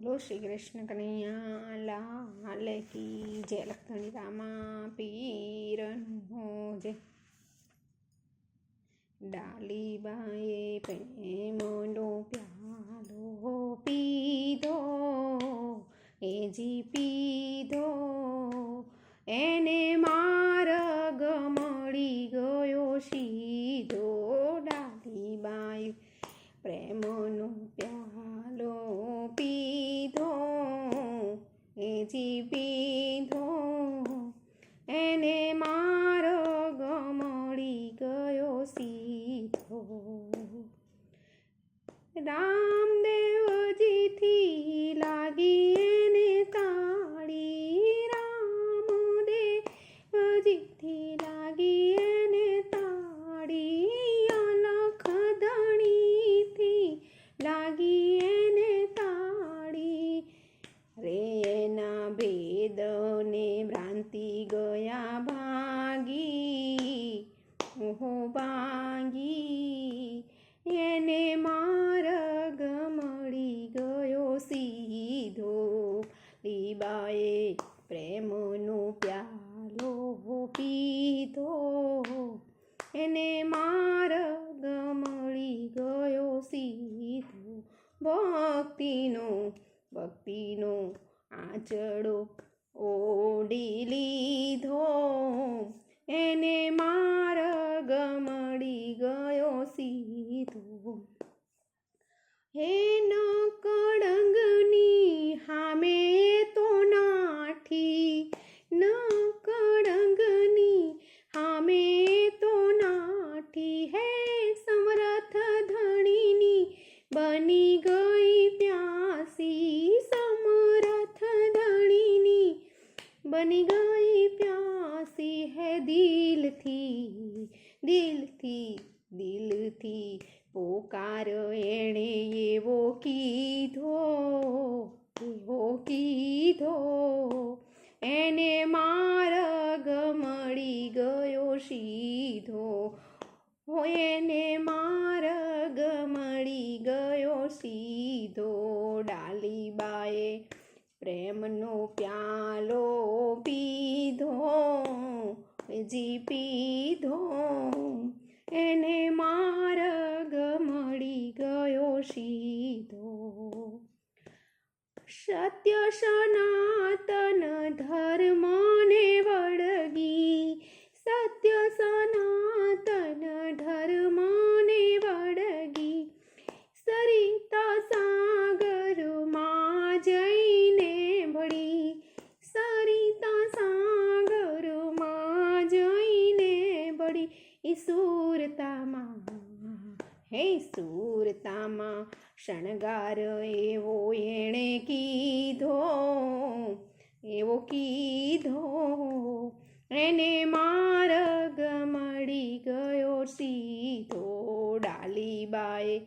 બોલો શ્રી કૃષ્ણ કનૈયા લાલ કી જય લખણી રામા પીરનો જય ડાલીબાએ પ્રેમનો પ્યાલો પીધો એ જી પીધો એ ગયા ભાગી ઓહો ભાગી એને માર્ગ મળી ગયો સીધો લીબાએ પ્રેમનો પ્યાલો પીધો એને માર્ગ મળી ગયો સીધો ભક્તિનો ભક્તિનો આચડો ઓડી હે ન કળંગની હામે તો નાઠી ન કળંગની હામે તો નાઠી હે સમરથ ધણીની બની ગઈ પ્યાસી સમરથ ધણીની બની ગઈ પ્યાસી હે દિલથી દિલથી દિલથી પોકાર એણે એવો કીધો એવો કીધો, એને માર્ગ મળી ગયો સીધો. એને માર્ગ મળી ગયો સીધો. ડાલીબાએ પ્રેમનો પ્યાલો પીધો, જી પીધો. સનાતન ધર્મને વળગી સત્ય સનાતન ધર્મને વળગી સરિતા સાગરમાં જઈને ભળી સરિતા સાગરમાં જઈને ભળી એ સુરતામાં હે સુરતામાં શણગાર એવો એણે કી કીધો એને માર્ગ મળી ગયો સીધો ડાલીબાએ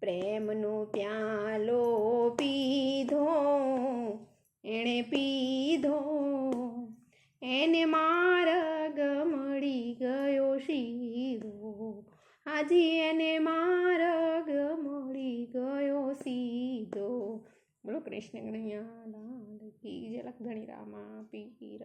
પ્રેમનો પ્યાલો પીધો. એણે પીધો. એને માર્ગ મળી ગયો સીધો. આજે એને માર્ગ મળી ગયો સીધો. બોલો કૃષ્ણ કનૈયા લાલ કી ઝલક ધણી રામા પીર